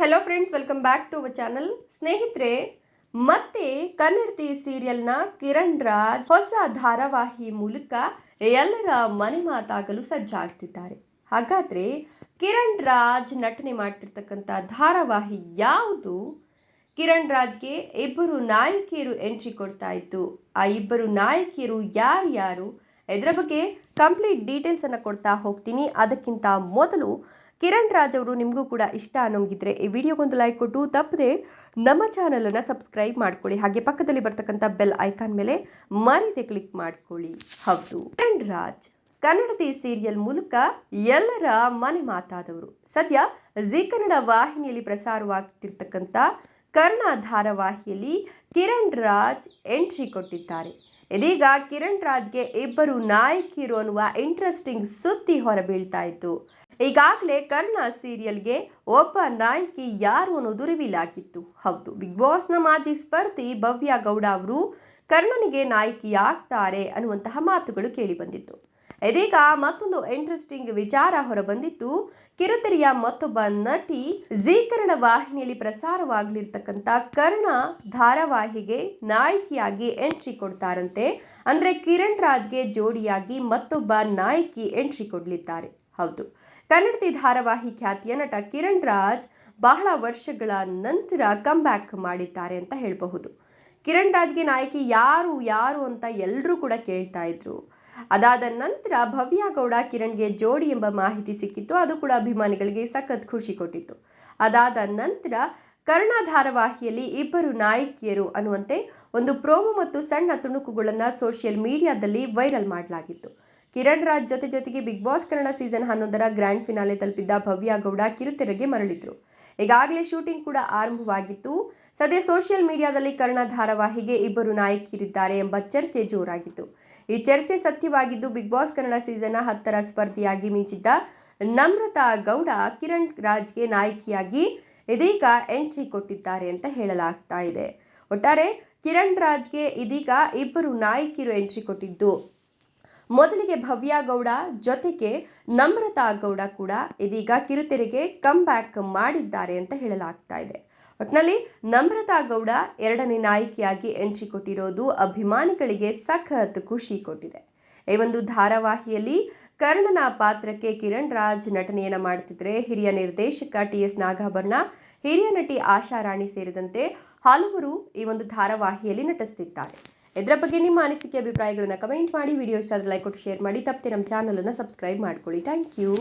Hello friends welcome back to our channel ಸ್ನೇಹಿತರೆ, ಮತ್ತೆ ಕನ್ನಡತಿ ಸೀರಿಯಲ್ನ ಕಿರಣ್ ರಾಜ್ ಹೊಸ ಧಾರಾವಾಹಿ ಮೂಲಕ ಎಲ್ಲರ ಮನೆ ಮಾತಾಗಲು ಸಜ್ಜಾಗ್ತಿದ್ದಾರೆ. ಹಾಗಾದ್ರೆ ಕಿರಣ್ ರಾಜ್ ನಟನೆ ಮಾಡ್ತಿರ್ತಕ್ಕಂಥ ಧಾರಾವಾಹಿ ಯಾವುದು? ಕಿರಣ್ ರಾಜ್ಗೆ ಇಬ್ಬರು ನಾಯಕಿಯರು ಎಂಟ್ರಿ ಕೊಡ್ತಾ ಇತ್ತು ಆ ಇಬ್ಬರು ನಾಯಕಿಯರು ಯಾರು ಇದರ ಬಗ್ಗೆ ಕಂಪ್ಲೀಟ್ ಡೀಟೇಲ್ಸ್ ಅನ್ನು ಕೊಡ್ತಾ ಹೋಗ್ತೀನಿ. ಅದಕ್ಕಿಂತ ಮೊದಲು ಕಿರಣ್ ರಾಜ್ ಅವರು ನಿಮಗೂ ಕೂಡ ಇಷ್ಟ ಅನ್ನೋಂಗಿದ್ರೆ ಈ ವಿಡಿಯೋಗೊಂದು ಲೈಕ್ ಕೊಟ್ಟು, ತಪ್ಪದೆ ನಮ್ಮ ಚಾನಲನ್ನು ಸಬ್ಸ್ಕ್ರೈಬ್ ಮಾಡ್ಕೊಳ್ಳಿ. ಹಾಗೆ ಪಕ್ಕದಲ್ಲಿ ಬರ್ತಕ್ಕಂಥ ಬೆಲ್ ಐಕಾನ್ ಮೇಲೆ ಮರೀದೆ ಕ್ಲಿಕ್ ಮಾಡ್ಕೊಳ್ಳಿ. ಹೌದು. ಕಿರಣ್ ರಾಜ್ ಕನ್ನಡತಿ ಸೀರಿಯಲ್ ಮೂಲಕ ಎಲ್ಲರ ಮನೆ ಮಾತಾದವರು. ಸದ್ಯ ಜಿ ಕನ್ನಡ ವಾಹಿನಿಯಲ್ಲಿ ಪ್ರಸಾರವಾಗ್ತಿರ್ತಕ್ಕಂಥ ಕರ್ಣ ಧಾರಾವಾಹಿಯಲ್ಲಿ ಕಿರಣ್ ರಾಜ್ ಎಂಟ್ರಿ ಕೊಟ್ಟಿದ್ದಾರೆ. ಇದೀಗ ಕಿರಣ್ ರಾಜ್ಗೆ ಇಬ್ಬರು ನಾಯಕಿಯರು ಅನ್ನುವ ಇಂಟ್ರೆಸ್ಟಿಂಗ್ ಸುದ್ದಿ ಹೊರಬೀಳ್ತಾ ಇತ್ತು. ಈಗಾಗಲೇ ಕರ್ಣ ಸೀರಿಯಲ್ಗೆ ಒಬ್ಬ ನಾಯಕಿ ಯಾರು ಅನ್ನೋದು ರಿವೀಲ್ ಆಗಿತ್ತು ಹೌದು ಬಿಗ್ ಬಾಸ್ನ ಮಾಜಿ ಸ್ಪರ್ಧಿ ಭವ್ಯ ಗೌಡ ಅವರು ಕರ್ಣನಿಗೆ ನಾಯಕಿ ಆಗ್ತಾರೆ ಅನ್ನುವಂತಹ ಮಾತುಗಳು ಕೇಳಿಬಂದಿತ್ತು ಇದೀಗ ಮತ್ತೊಂದು ಇಂಟ್ರೆಸ್ಟಿಂಗ್ ವಿಚಾರ ಹೊರಬಂದಿತ್ತು ಕಿರುತೆರೆಯ ಮತ್ತೊಬ್ಬ ನಟಿ ಜೀ ವಾಹಿನಿಯಲ್ಲಿ ಪ್ರಸಾರವಾಗಲಿರ್ತಕ್ಕಂಥ ಕರ್ಣ ಧಾರಾವಾಹಿಗೆ ನಾಯಕಿಯಾಗಿ ಎಂಟ್ರಿ ಕೊಡ್ತಾರಂತೆ. ಅಂದ್ರೆ ಕಿರಣ್ ರಾಜ್ಗೆ ಜೋಡಿಯಾಗಿ ಮತ್ತೊಬ್ಬ ನಾಯಕಿ ಎಂಟ್ರಿ ಕೊಡಲಿದ್ದಾರೆ. ಹೌದು. ಕನ್ನಡತಿ ಧಾರಾವಾಹಿ ಖ್ಯಾತಿಯ ನಟ ಕಿರಣ್ ರಾಜ್ ಬಹಳ ವರ್ಷಗಳ ನಂತರ ಕಮ್ ಬ್ಯಾಕ್ ಮಾಡಿದ್ದಾರೆ ಅಂತ ಹೇಳಬಹುದು. ಕಿರಣ್ ರಾಜ್ಗೆ ನಾಯಕಿ ಯಾರು ಯಾರು ಅಂತ ಎಲ್ಲರೂ ಕೂಡ ಕೇಳ್ತಾ ಇದ್ರು. ಅದಾದ ನಂತರ ಭವ್ಯ ಗೌಡ ಕಿರಣ್ಗೆ ಜೋಡಿ ಎಂಬ ಮಾಹಿತಿ ಸಿಕ್ಕಿತ್ತು. ಅದು ಕೂಡ ಅಭಿಮಾನಿಗಳಿಗೆ ಸಖತ್ ಖುಷಿ ಕೊಟ್ಟಿತ್ತು. ಅದಾದ ನಂತರ ಕರ್ಣ ಧಾರಾವಾಹಿಯಲ್ಲಿ ಇಬ್ಬರು ನಾಯಕಿಯರು ಅನ್ನುವಂತೆ ಒಂದು ಪ್ರೋಮೋ ಮತ್ತು ಸಣ್ಣ ತುಣುಕುಗಳನ್ನು ಸೋಷಿಯಲ್ ಮೀಡಿಯಾದಲ್ಲಿ ವೈರಲ್ ಮಾಡಲಾಗಿತ್ತು. ಕಿರಣ್ ರಾಜ್ ಜೊತೆ ಜೊತೆಗೆ ಬಿಗ್ ಬಾಸ್ ಕನ್ನಡ ಸೀಸನ್ ಹನ್ನೊಂದರ ಗ್ರ್ಯಾಂಡ್ ಫಿನಾಲೆ ತಲುಪಿದ್ದ ಭವ್ಯ ಗೌಡ ಕಿರುತೆರೆಗೆ ಮರಳಿದ್ರು. ಈಗಾಗಲೇ ಶೂಟಿಂಗ್ ಕೂಡ ಆರಂಭವಾಗಿತ್ತು. ಸದ್ಯ ಸೋಷಿಯಲ್ ಮೀಡಿಯಾದಲ್ಲಿ ಕರ್ಣ ಧಾರಾವಾಹಿಗೆ ಇಬ್ಬರು ನಾಯಕಿರಿದ್ದಾರೆ ಎಂಬ ಚರ್ಚೆ ಜೋರಾಗಿತ್ತು. ಈ ಚರ್ಚೆ ಸತ್ಯವಾಗಿದ್ದು ಬಿಗ್ ಬಾಸ್ ಕನ್ನಡ ಸೀಸನ್ ಹತ್ತರ ಸ್ಪರ್ಧಿಯಾಗಿ ಮಿಂಚಿದ್ದ ನಮ್ರತಾ ಗೌಡ ಕಿರಣ್ ರಾಜ್ಗೆ ನಾಯಕಿಯಾಗಿ ಇದೀಗ ಎಂಟ್ರಿ ಕೊಟ್ಟಿದ್ದಾರೆ ಅಂತ ಹೇಳಲಾಗ್ತಾ ಇದೆ. ಒಟ್ಟಾರೆ ಕಿರಣ್ ರಾಜ್ಗೆ ಇದೀಗ ಇಬ್ಬರು ನಾಯಕಿಯರು ಎಂಟ್ರಿ ಕೊಟ್ಟಿದ್ದು. ಮೊದಲಿಗೆ ಭವ್ಯ ಗೌಡ, ಜೊತೆಗೆ ನಮ್ರತಾ ಗೌಡ ಕೂಡ ಇದೀಗ ಕಿರುತೆರೆಗೆ ಕಮ್ ಬ್ಯಾಕ್ ಮಾಡಿದ್ದಾರೆ ಅಂತ ಹೇಳಲಾಗ್ತಾ ಇದೆ. ಒಟ್ಟಿನಲ್ಲಿ ನಮ್ರತಾ ಗೌಡ ಎರಡನೇ ನಾಯಕಿಯಾಗಿ ಎಂಟ್ರಿ ಕೊಟ್ಟಿರೋದು ಅಭಿಮಾನಿಗಳಿಗೆ ಸಖತ್ ಖುಷಿ ಕೊಟ್ಟಿದೆ. ಈ ಒಂದು ಧಾರಾವಾಹಿಯಲ್ಲಿ ಕರ್ಣನ ಪಾತ್ರಕ್ಕೆ ಕಿರಣ್ ರಾಜ್ ನಟನೆಯನ್ನು ಮಾಡ್ತಿದ್ರೆ ಹಿರಿಯ ನಿರ್ದೇಶಕ ಟಿ ಎಸ್ ನಾಗಾಭರಣ, ಹಿರಿಯ ನಟಿ ಆಶಾ ರಾಣಿ ಸೇರಿದಂತೆ ಹಲವರು ಈ ಒಂದು ಧಾರಾವಾಹಿಯಲ್ಲಿ ನಟಿಸುತ್ತಿದ್ದಾರೆ ಇದರ ಬಗ್ಗೆ ನಿಮ್ಮ ಅನಿಸಿಕೆ, ಅಭಿಪ್ರಾಯಗಳನ್ನು ಕಮೆಂಟ್ ಮಾಡಿ. ವಿಡಿಯೋ ಇಷ್ಟ ಆದರೆ ಲೈಕ್ ಕೊಟ್ಟು ಶೇರ್ ಮಾಡಿ. ತಪ್ಪದೆ ನಮ್ಮ ಚಾನಲನ್ನು ಸಬ್ಸ್ಕ್ರೈಬ್ ಮಾಡ್ಕೊಳ್ಳಿ. Thank you